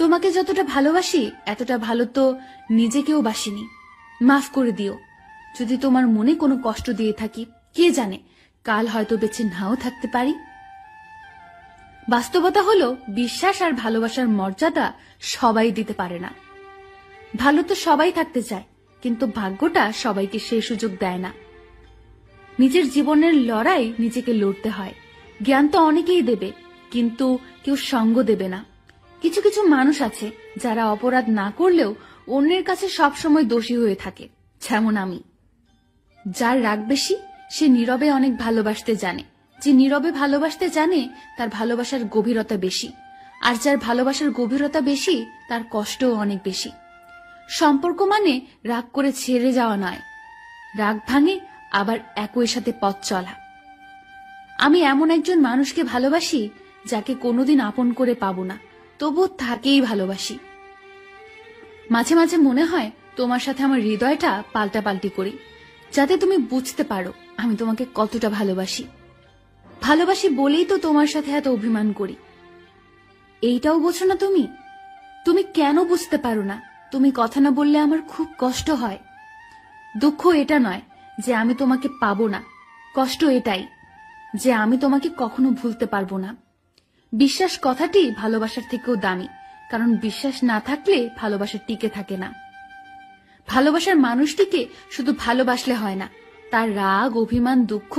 তোমাকে যতটা ভালোবাসি, এতটা ভালো তো নিজেকেও বাসিনি। মাফ করে দিও। যদি তোমার মনে কোনো কষ্ট দিয়ে থাকি, কে জানে, কাল হয়তো বেঁচে নাও থাকতে পারি। বাস্তবতা হলো, বিশ্বাস আর ভালোবাসার মর্যাদা সবাই দিতে পারে না। ভালো তো সবাই থাকতে চায়, কিন্তু ভাগ্যটা সবাইকে সেই সুযোগ দেয় না। নিজের জীবনের লড়াই নিজেকে লড়তে হয়। জ্ঞান তো অনেকেই দেবে, কিন্তু কেউ সঙ্গ দেবে না। কিছু কিছু মানুষ আছে যারা অপরাধ না করলেও অন্যের কাছে সবসময় দোষী হয়ে থাকে। যেমন আমি। যার রাগ বেশি, সে নীরবে অনেক ভালোবাসতে জানে। যে নীরবে ভালোবাসতে জানে, তার ভালোবাসার গভীরতা বেশি। আর যার ভালোবাসার গভীরতা বেশি, তার কষ্টও অনেক বেশি। সম্পর্ক মানে রাগ করে ছেড়ে যাওয়া নয়। রাগ ভাঙে, আবার একই সাথে পথ চলা। আমি এমন একজন মানুষকে ভালোবাসি, যাকে কোনোদিন আপন করে পাবো না। তবু তাকেই ভালোবাসি। মাঝে মাঝে মনে হয় তোমার সাথে আমার হৃদয়টা পাল্টাপাল্টি করি। যাতে তুমি বুঝতে পারো আমি তোমাকে কতটা ভালোবাসি। ভালোবাসি বলেই তো তোমার সাথে এত অভিমান করি। এইটাও বোঝো না তুমি? তুমি কেন বুঝতে পারো না? তুমি কথা না বললে আমার খুব কষ্ট হয়। দুঃখ এটা নয় যে আমি তোমাকে পাবো না। কষ্ট এটাই যে আমি তোমাকে কখনো ভুলতে পারব না। বিশ্বাস কথাটি ভালোবাসার থেকেও দামি, কারণ বিশ্বাস না থাকলে ভালোবাসা টিকে থাকে না। ভালোবাসার মানুষটিকে শুধু ভালোবাসলে হয় না, তার রাগ, অভিমান, দুঃখ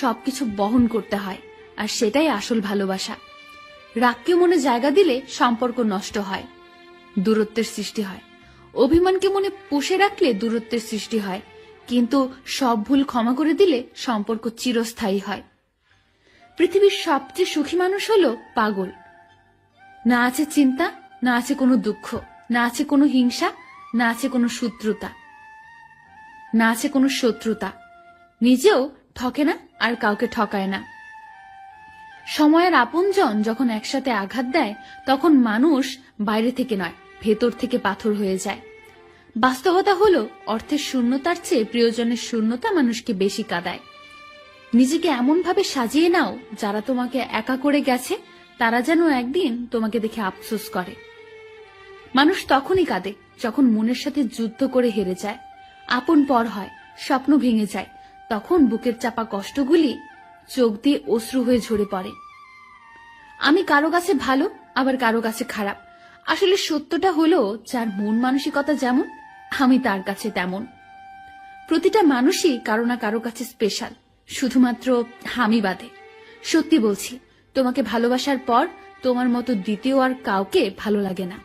সবকিছু বহন করতে হয়, আর সেটাই আসল ভালোবাসা। রাগকে মনে জায়গা দিলে সম্পর্ক নষ্ট হয়, দূরত্বের সৃষ্টি হয়। অভিমানকে মনে পুষে রাখলে দূরত্বের সৃষ্টি হয়, কিন্তু সব ভুল ক্ষমা করে দিলে সম্পর্ক চিরস্থায়ী হয়। পৃথিবীর সবচেয়ে সুখী মানুষ হলো পাগল। না আছে চিন্তা, না আছে কোনো দুঃখ, না আছে কোনো হিংসা, না আছে কোনো শত্রুতা, না আছে কোনো শত্রুতা। নিজেও ঠকে না আর কাউকে ঠকায় না। সময়ের আপনজন যখন একসাথে আঘাত দেয়, তখন মানুষ বাইরে থেকে নয়, ভেতর থেকে পাথর হয়ে যায়। বাস্তবতা হলো, অর্থের শূন্যতার চেয়ে প্রিয়জনের শূন্যতা মানুষকে বেশি কাদায়। নিজেকে এমনভাবে সাজিয়ে নাও যারা তোমাকে একা করে গেছে, তারা যেন একদিন তোমাকে দেখে আফসোস করে। মানুষ তখনই কাঁদে যখন মনের সাথে যুদ্ধ করে হেরে যায়। আপন পর হয়, স্বপ্ন ভেঙে যায়, তখন বুকের চাপা কষ্টগুলি চোখ দিয়ে অশ্রু হয়ে ঝরে পড়ে। আমি কারও কাছে ভালো, আবার কারও কাছে খারাপ। আসলে সত্যটা হলো, যার মন মানসিকতা যেমন, আমি তার কাছে তেমন। প্রতিটা মানুষই কারও না কারও কাছে স্পেশাল শুধুমাত্র হামি বাদে। সত্যি বলছি, তোমাকে ভালোবাসার পর তোমার মতো দ্বিতীয় আর কাউকে ভালো লাগে না।